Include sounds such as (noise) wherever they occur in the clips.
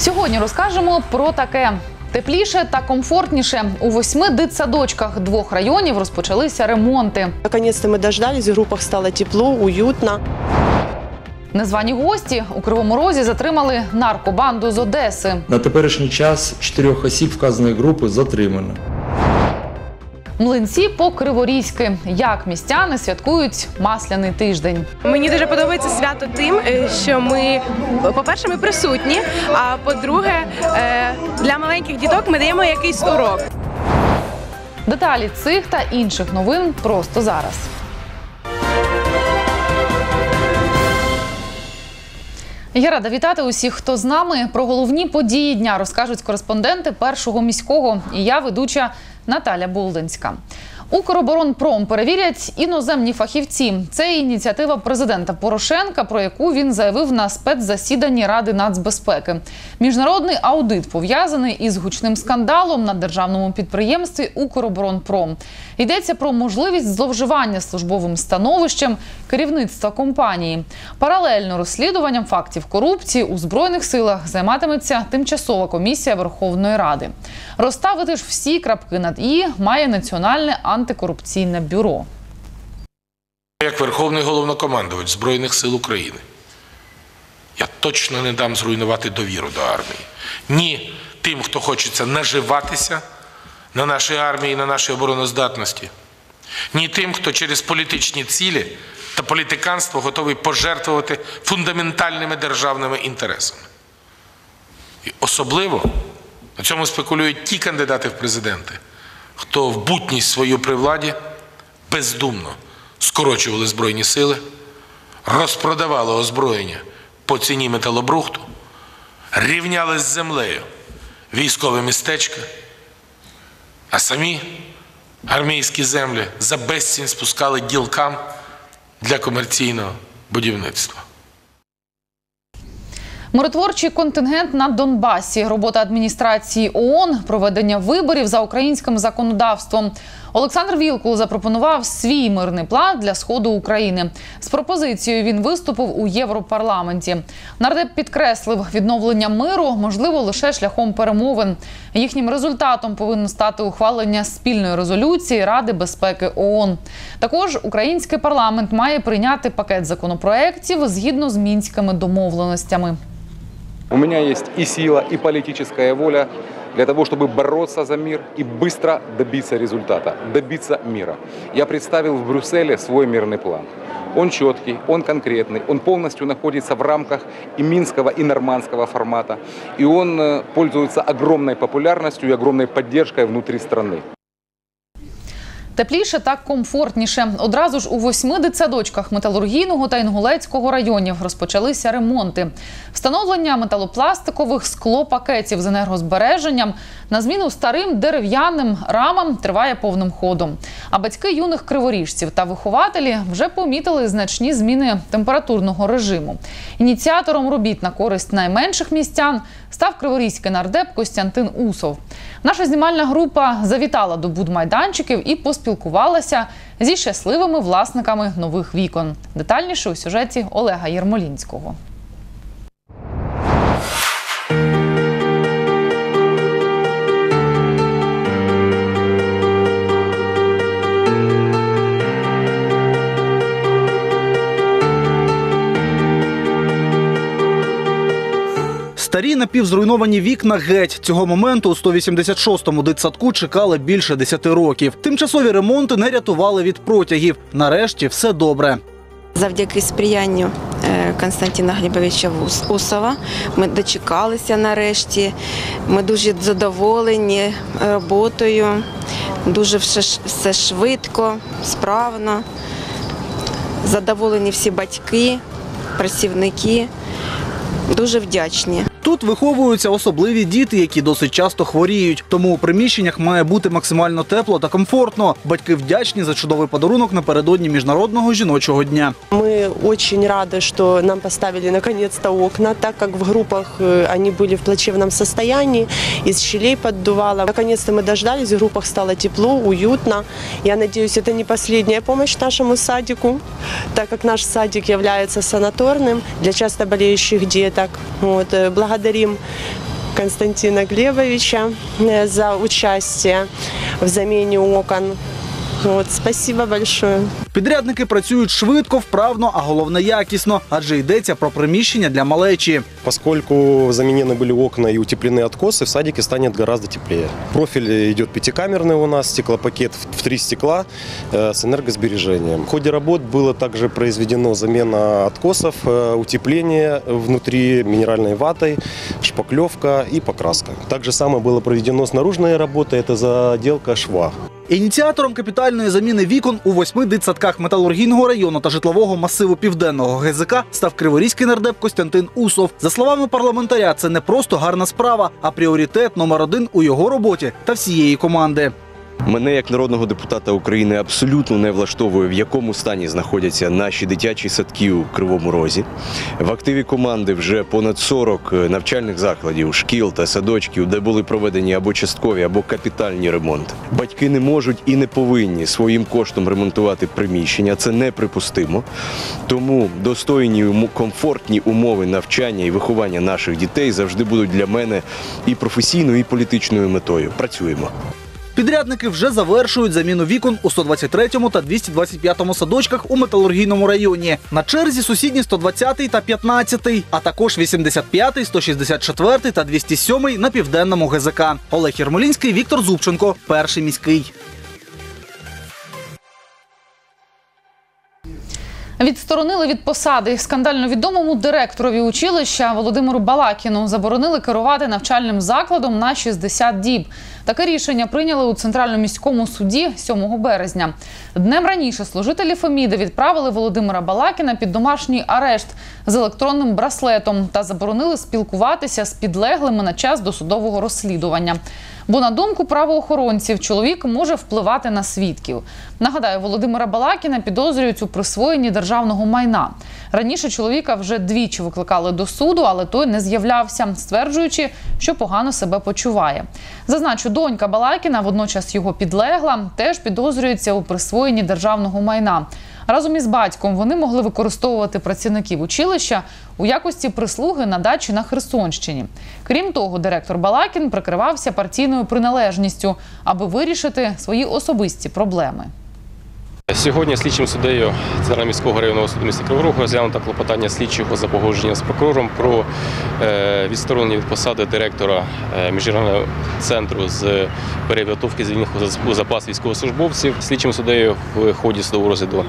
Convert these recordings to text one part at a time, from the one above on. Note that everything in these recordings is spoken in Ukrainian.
Сьогодні розкажемо про таке. Тепліше та комфортніше у восьми дитсадочках двох районів розпочалися ремонти. Наконець-то мы дождались, в групах стало тепло, уютно. Незвані гості у Кривому Розі затримали наркобанду з Одеси. На теперішній час чотирьох осіб вказаної групи затримано. Млинці по криворізьки. Як містяни святкують масляний тиждень. Мені дуже подобається свято тим, е, що ми, по-перше, ми присутні. А по-друге, е, для маленьких діток ми даємо якийсь урок. Деталі цих та інших новин просто зараз. Я рада вітати усіх, хто з нами. Про головні події дня розкажуть кореспонденти першого міського. І я ведуча Наталя Булдинська. Укроборонпром перевірять іноземні фахівці. Це ініціатива президента Порошенка, про яку він заявив на спецзасіданні Ради нацбезпеки. Міжнародний аудит пов'язаний із гучним скандалом на державному підприємстві Укроборонпром. Йдеться про можливість зловживання службовим становищем керівництва компанії. Паралельно розслідуванням фактів корупції у збройних силах займатиметься тимчасова комісія Верховної Ради. Розставити ж всі крапки над і має національне антикорупційне бюро. Як Верховний головнокомандувач Збройних сил України, я точно не дам зруйнувати довіру до армії. Ні тим, хто хочеться наживатися на нашій армії, на нашій обороноздатності, ні тим, хто через політичні цілі та політиканство готовий пожертвувати фундаментальними державними інтересами. І особливо на цьому спекулюють ті кандидати в президенти, хто в бутність свою при владі бездумно скорочували збройні сили, розпродавали озброєння по ціні металобрухту, рівняли з землею військове містечка, а самі армійські землі за безцінь спускали ділкам для комерційного будівництва. Миротворчий контингент на Донбасі, робота адміністрації ООН, проведення виборів за українським законодавством. Олександр Вілкул запропонував свій мирний план для сходу України. З пропозицією він виступив у Європарламенті. Нардеп підкреслив, відновлення миру можливо лише шляхом перемовин. Їхнім результатом повинно стати ухвалення спільної резолюції Ради безпеки ООН. Також український парламент має прийняти пакет законопроєктів згідно з мінськими домовленостями. У меня есть и сила, и политическая воля для того, чтобы бороться за мир и быстро добиться результата, добиться мира. Я представил в Брюсселе свой мирный план. Он четкий, он конкретный, он полностью находится в рамках и минского, и нормандского формата. И он э, пользуется огромной популярностью и огромной поддержкой внутри страны. Тепліше та комфортніше. Одразу ж у восьми дитсадочках металургійного та інгулецького районів розпочалися ремонти. Встановлення металопластикових склопакетів з енергозбереженням на зміну старим дерев'яним рамам триває повним ходом. А батьки юних криворіжців та вихователі вже помітили значні зміни температурного режиму. Ініціатором робіт на користь найменших містян став криворізький нардеп Костянтин Усов. Наша знімальна група завітала до будмайданчиків і поспілкувалася зі щасливими власниками нових вікон. Детальніше у сюжеті Олега Єрмолінського. Напівзруйновані вікна геть. Цього моменту у 186-му дитсадку чекали більше 10 років. Тимчасові ремонти не рятували від протягів. Нарешті все добре. Завдяки сприянню е, Константина Глібовича Усова ми дочекалися нарешті. Ми дуже задоволені роботою, дуже все швидко, справно. Задоволені всі батьки, працівники. Дуже вдячні. Тут виховуються особливі діти, які досить часто хворіють. Тому у приміщеннях має бути максимально тепло та комфортно. Батьки вдячні за чудовий подарунок напередодні міжнародного жіночого дня. Мы очень рады, что нам поставили наконец-то окна, так как в группах э, они были в плачевном состоянии, из щелей поддувало. Наконец-то мы дождались, в группах стало тепло, уютно. Я надеюсь, это не последняя помощь нашему садику, так как наш садик является санаторным для часто болеющих деток. Вот, э, благодарим Константина Глебовича э, за участие в замене окон. Вот, спасибо большое. Підрядники працюють швидко, вправно, а головне якісно, адже йдеться про приміщення для малечі. Поскольку заменены были окна и утеплены откосы, в садике станет гораздо теплее. Профиль идет пятикамерный у нас, стеклопакет в в три стекла э, с энергосбережением. В ходе работ было также произведено замена откосов, э, утепление внутри минеральной ватой, шпаклевка и покраска. Также самое было проведено с наружной работы, это заделка шва. Ініціатором капітальної заміни вікон у восьми дитсадках металургійного району та житлового масиву південного ГЗК став криворізький нардеп Костянтин Усов. За словами парламентаря, це не просто гарна справа, а пріоритет номер один у його роботі та всієї команди. Мене як народного депутата України абсолютно не влаштовує, в якому стані знаходяться наші дитячі садки у Кривому Розі. В активі команди вже понад 40 навчальних закладів, шкіл та садочків, де були проведені або часткові, або капітальні ремонти. Батьки не можуть і не повинні своїм коштом ремонтувати приміщення. Це неприпустимо. Тому достойні комфортні умови навчання і виховання наших дітей завжди будуть для мене і професійною, і політичною метою. Працюємо. Підрядники вже завершують заміну вікон у 123 та 225 садочках у металургійному районі. На черзі сусідні 120 та 15, а також 85, 164 та 207 на південному ГЗК. Олег Єрмолінський, Віктор Зубченко, перший міський. Відсторонили від посади скандально відомому директорові училища Володимиру Балакіну. Заборонили керувати навчальним закладом на 60 діб. Таке рішення прийняли у центральному міському суді 7 березня. Днем раніше служителі Феміди відправили Володимира Балакіна під домашній арешт з електронним браслетом та заборонили спілкуватися з підлеглими на час досудового розслідування. Бо на думку правоохоронців, чоловік може впливати на свідків. Нагадаю, Володимира Балакіна підозрюють у присвоєнні державного майна. Раніше чоловіка вже двічі викликали до суду, але той не з'являвся, стверджуючи, що погано себе почуває. Зазначу, донька Балакіна, водночас його підлегла, теж підозрюється у присвоєнні державного майна. Разом із батьком вони могли використовувати працівників училища у якості прислуги на дачі на Херсонщині. Крім того, директор Балакін прикривався партійною приналежністю, аби вирішити свої особисті проблеми. Сьогодні слідчим суддею Центрального міського районного суду міста Кривого розглянуто клопотання слідчого за погодженням з прокурором про е, відсторонення від посади директора е, міжнародного центру з перепідготовки звільних у запас військовослужбовців. Слідчим суддею в ході судового розгляду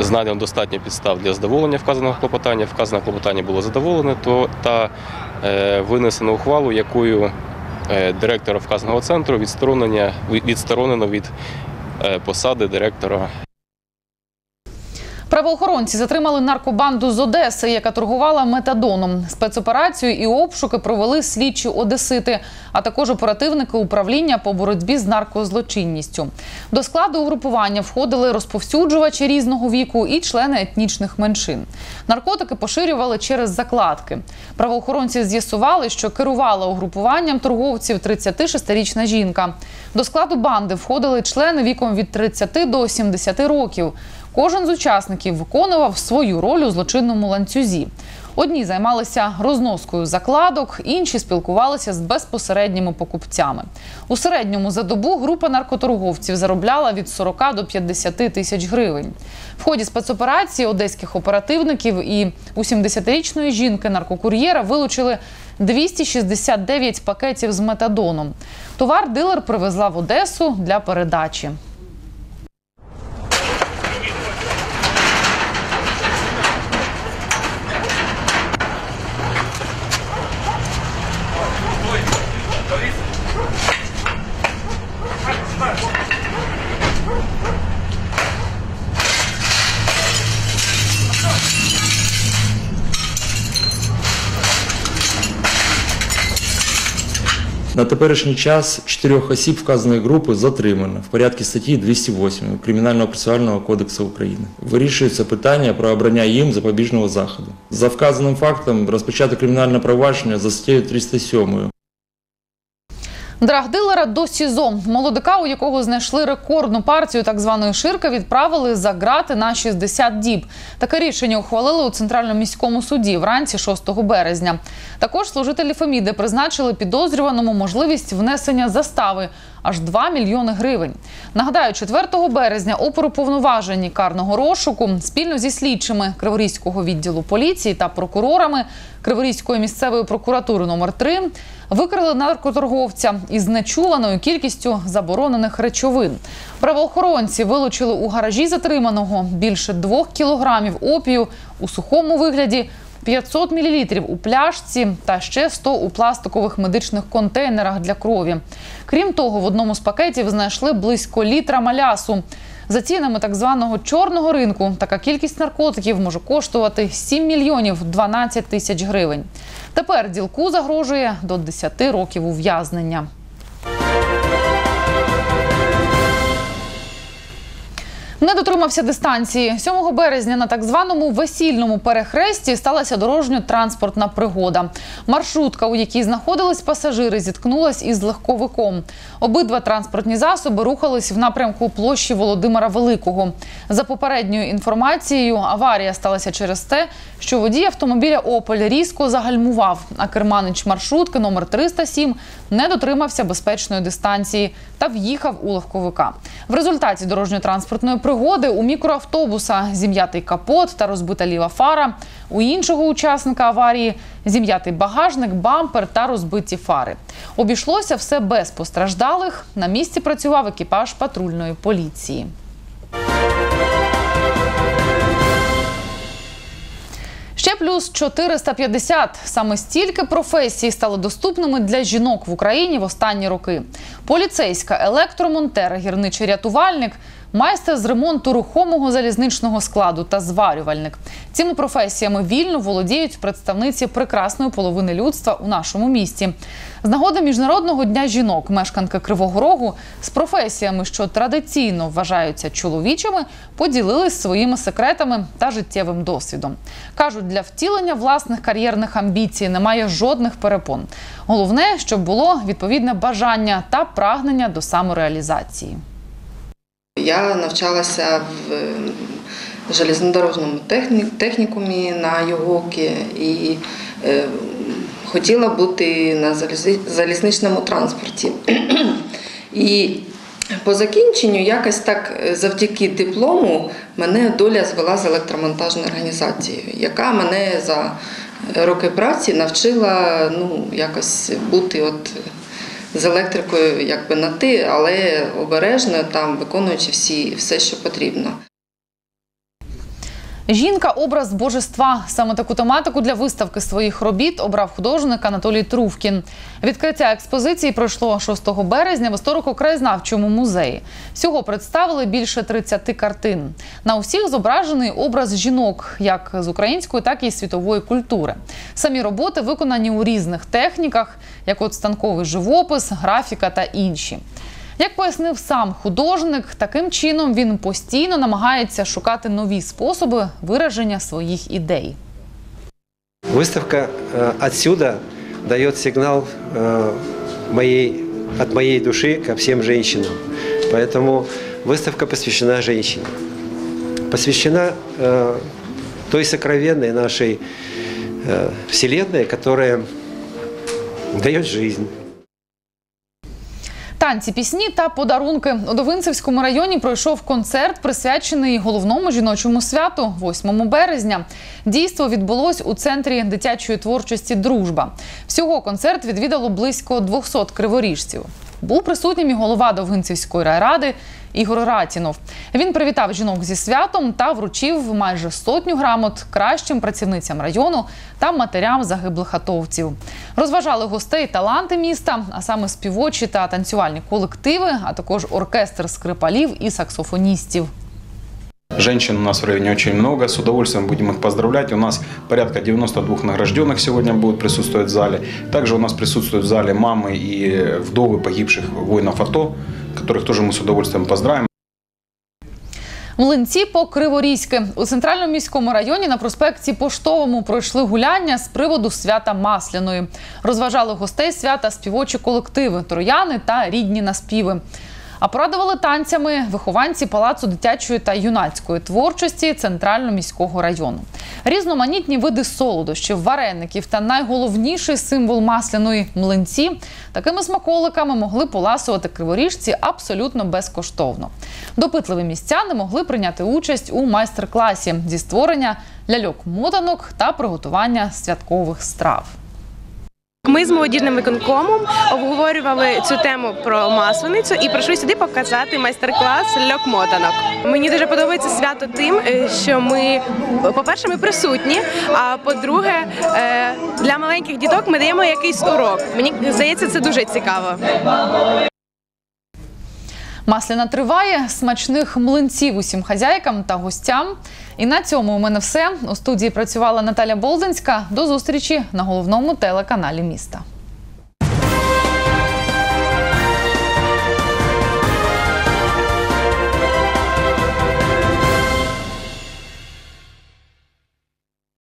знайдено достатньо підстав для задоволення вказаного клопотання. Вказане клопотання було задоволене, то та е, винесено ухвалу, якою директора вказаного центру відсторонено від посади директора Правоохоронці затримали наркобанду з Одеси, яка торгувала метадоном. Спецоперацію і обшуки провели слідчі одесити, а також оперативники управління по боротьбі з наркозлочинністю. До складу угрупування входили розповсюджувачі різного віку і члени етнічних меншин. Наркотики поширювали через закладки. Правоохоронці з'ясували, що керувала угрупуванням торговців 36-річна жінка. До складу банди входили члени віком від 30 до 70 років. Кожен з учасників виконував свою роль у злочинному ланцюзі. Одні займалися розноскою закладок, інші спілкувалися з безпосередніми покупцями. У середньому за добу група наркоторговців заробляла від 40 до 50 тисяч гривень. В ході спецоперації одеських оперативників і у 70-річної жінки наркокур'єра вилучили 269 пакетів з метадоном. Товар дилер привезла в Одесу для передачі. На теперішній час чотирьох осіб вказаної групи затримано в порядку статті 208 Кримінального процесуального кодексу України. Вирішується питання про обрання їм запобіжного заходу. За вказаним фактом розпочато кримінальне провадження за статтею 307 Драгдилера до СІЗО. Молодика, у якого знайшли рекордну партію так званої ширки, відправили за грати на 60 діб. Таке рішення ухвалили у Центральному міському суді вранці 6 березня. Також служителі Феміди призначили підозрюваному можливість внесення застави аж 2 мільйони гривень. Нагадаю, 4 березня оперуповноважені карного розшуку спільно зі слідчими Криворізького відділу поліції та прокурорами Криворізької місцевої прокуратури номер 3 викрили наркоторговця із нечуваною кількістю заборонених речовин. Правоохоронці вилучили у гаражі затриманого більше двох кілограмів опію у сухому вигляді. 500 мл у пляшці та ще 100 у пластикових медичних контейнерах для крові. Крім того, в одному з пакетів знайшли близько літра малясу. За цінами так званого чорного ринку така кількість наркотиків може коштувати 7 мільйонів 12 тисяч гривень. Тепер ділку загрожує до 10 років ув'язнення. Не дотримався дистанції. 7 березня на так званому весільному перехресті сталася дорожньо-транспортна пригода. Маршрутка, у якій знаходились пасажири, зіткнулась із легковиком. Обидва транспортні засоби рухались в напрямку площі Володимира Великого. За попередньою інформацією, аварія сталася через те, що водій автомобіля Опель різко загальмував, а керманич маршрутки номер 307 не дотримався безпечної дистанції та в'їхав у легковика. В результаті дорожньо-транспортної пригоди у мікроавтобуса зім'ятий капот та розбита ліва фара. У іншого учасника аварії зім'ятий багажник, бампер та розбиті фари. Обійшлося все без постраждалих. На місці працював екіпаж патрульної поліції. Ще плюс 450. Саме стільки професій стали доступними для жінок в Україні в останні роки. Поліцейська, електромонтер, гірничий рятувальник, майстер з ремонту рухомого залізничного складу та зварювальник. Цими професіями вільно володіють представниці прекрасної половини людства у нашому місті. З нагоди міжнародного дня жінок мешканки Кривого Рогу з професіями, що традиційно вважаються чоловічими, поділились своїми секретами та життєвим досвідом. кажуть, для втілення власних кар'єрних амбіцій немає жодних перепон. Головне, щоб було відповідне бажання та прагнення до самореалізації. Я навчалася в е, железнодорожному технікумі на ЮГОКі і е, хотіла бути на залізничному транспорті. (clears throat) І по закінченню якось так е, завдяки диплому мене доля звела з електромонтажною організацією, яка мене за роки праці навчила ну, якось бути от з електрикою якби на ти, але обережно там виконуючи всі, все, що потрібно. Жінка образ божества. Саме таку тематику для виставки своїх робіт обрав художник Анатолій Трувкін. Відкриття експозиції пройшло 6 березня в історико-краєзнавчому музеї. Всього представили більше 30 картин. На усіх зображений образ жінок, як з української, так і світової культури. Самі роботи виконані у різних техніках, як от станковий живопис, графіка та інші. Як пояснив сам художник, таким чином він постійно намагається шукати нові способи вираження своїх ідей. Выставка э, отсюда дает сигнал э, моей, от моей души ко всем женщинам. Поэтому выставка посвящена женщине. Посвящена э, той сокровенной нашей э, вселенной, которая дает жизнь. Танці, пісні та подарунки у Довинцевському районі пройшов концерт, присвячений головному жіночому святу 8 березня. Дійство відбулось у центрі дитячої творчості Дружба. Всього концерт відвідало близько 200 криворіжців. Був присутнім і голова Довгинцівської райради Ігор Ратінов. Він привітав жінок зі святом та вручив майже сотню грамот кращим працівницям району та матерям загиблих атовців. Розважали гостей таланти міста, а саме співочі та танцювальні колективи, а також оркестр скрипалів і саксофоністів. Женщин у нас в районе очень много, с удовольствием будем их поздравлять. У нас порядка 92 награжденных сегодня будут присутствовать в зале. Также у нас присутствуют в зале мамы и вдовы погибших воинов АТО, которых тоже мы с удовольствием поздравим. Млинці по Криворізьки у центральному міському районі на проспекті Поштовому пройшли гуляння з приводу свята Масляної. Розважали гостей свята співочі колективи, трояни та рідні наспіви. А порадували танцями вихованці палацу дитячої та юнацької творчості центрального міського району. Різноманітні види солодощів, вареників та найголовніший символ масляної млинці. Такими смаколиками могли поласувати криворіжці абсолютно безкоштовно. Допитливі містяни могли прийняти участь у майстер-класі зі створення ляльок-мотанок та приготування святкових страв. Ми з молодіжним виконкомом обговорювали цю тему про масленицю і прийшли сюди показати майстер-клас льок-мотанок. Мені дуже подобається свято тим, е, що ми, по-перше, ми присутні. А по-друге, е, для маленьких діток ми даємо якийсь урок. Мені здається, це дуже цікаво. Масляна триває. Смачних млинців усім хазяйкам та гостям. І на цьому у мене все. У студії працювала Наталя Болдинська. До зустрічі на головному телеканалі міста.